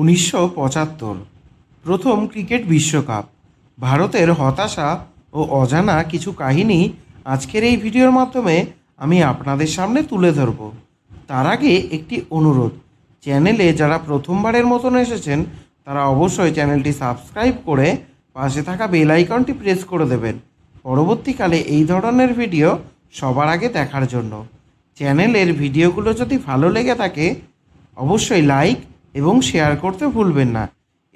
উনিশশো পঁচাত্তর, প্রথম ক্রিকেট বিশ্বকাপ। ভারতের হতাশা ও অজানা কিছু কাহিনী আজকের এই ভিডিওর মাধ্যমে আমি আপনাদের সামনে তুলে ধরব। তার আগে একটি অনুরোধ, চ্যানেলে যারা প্রথমবারের মতন এসেছেন, তারা অবশ্যই চ্যানেলটি সাবস্ক্রাইব করে পাশে থাকা বেল আইকনটি প্রেস করে দেবেন। পরবর্তীকালে এই ধরনের ভিডিও সবার আগে দেখার জন্য। চ্যানেলের ভিডিওগুলো যদি ভালো লেগে থাকে, অবশ্যই লাইক এবং শেয়ার করতে ভুলবেন না।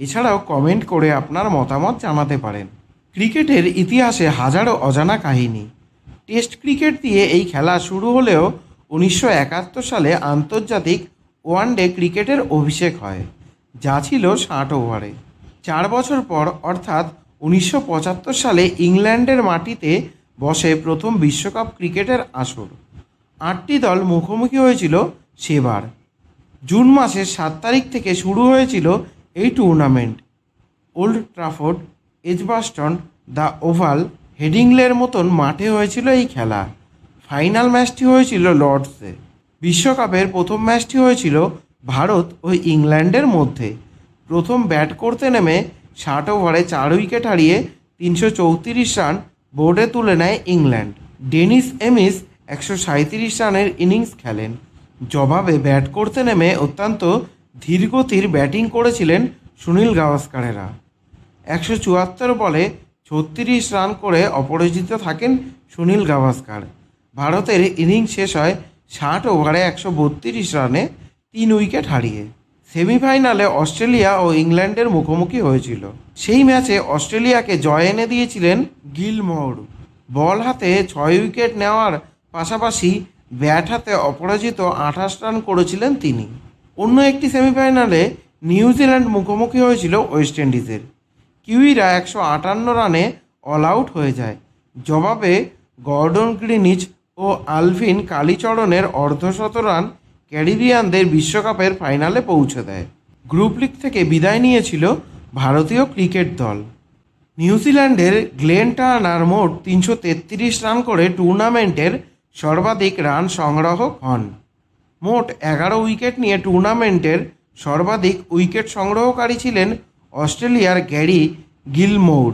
এছাড়াও কমেন্ট করে আপনার মতামত জানাতে পারেন। ক্রিকেটের ইতিহাসে হাজারো অজানা কাহিনী। টেস্ট ক্রিকেট দিয়ে এই খেলা শুরু হলেও উনিশশো একাত্তর সালে আন্তর্জাতিক ওয়ানডে ক্রিকেটের অভিষেক হয়, যা ছিল ষাট ওভারে। চার বছর পর অর্থাৎ উনিশশো পঁচাত্তর সালে ইংল্যান্ডের মাটিতে বসে প্রথম বিশ্বকাপ ক্রিকেটের আসর। আটটি দল মুখোমুখি হয়েছিল সেবার। জুন মাসের সাত তারিখ থেকে শুরু হয়েছিল এই tournament Old Trafford Edgbaston the Oval হেডিংলের মতন মাঠে হয়েছিল এই খেলা। ফাইনাল ম্যাচটি হয়েছিল লর্ডসে বিশ্বকাপের প্রথম ম্যাচটি হয়েছিল ভারত ও ইংল্যান্ডের মধ্যে। প্রথম ব্যাট করতে নেমে ষাট ওভারে চার উইকেট হারিয়ে তিনশো চৌত্রিশ রান বোর্ডে তুলে নেয় ইংল্যান্ড। ডেনিস এমিস একশো সাঁত্রিশ রানের ইনিংস খেলেন। জবাবে ব্যাট করতে নেমে অত্যন্ত ধীরগতির ব্যাটিং করেছিলেন সুনীল গাভাস্কারেরা। একশো চুয়াত্তর বলে ছত্রিশ রান করে অপরাজিত থাকেন সুনীল গাভাস্কার। ভারতের ইনিংস শেষ হয় ষাট ওভারে একশো বত্রিশ রানে তিন উইকেট হারিয়ে। সেমিফাইনালে অস্ট্রেলিয়া ও ইংল্যান্ডের মুখোমুখি হয়েছিল। সেই ম্যাচে অস্ট্রেলিয়াকে জয় এনে দিয়েছিলেন গিলমোর। বল হাতে ছয় উইকেট নেওয়ার পাশাপাশি ব্যাট হাতে অপরাজিত আঠাশ রান করেছিলেন তিনি। অন্য একটি সেমিফাইনালে নিউজিল্যান্ড মুখোমুখি হয়েছিল ওয়েস্ট ইন্ডিজের। কিউইরা একশো আটান্ন রানে অল আউট হয়ে যায়। জবাবে গর্ডন গ্রিনিচ ও আলভিন কালীচরণের অর্ধশত রান ক্যারিবিয়ানদের বিশ্বকাপের ফাইনালে পৌঁছে দেয়। গ্রুপ লিগ থেকে বিদায় নিয়েছিল ভারতীয় ক্রিকেট দল। নিউজিল্যান্ডের গ্লেন টার্নার মোট তিনশো তেত্রিশ রান করে টুর্নামেন্টের সর্বাধিক রান সংগ্রাহক হন। মোট এগারো উইকেট নিয়ে টুর্নামেন্টের সর্বাধিক উইকেট সংগ্রহকারী ছিলেন অস্ট্রেলিয়ার গ্যারি গিলমোর।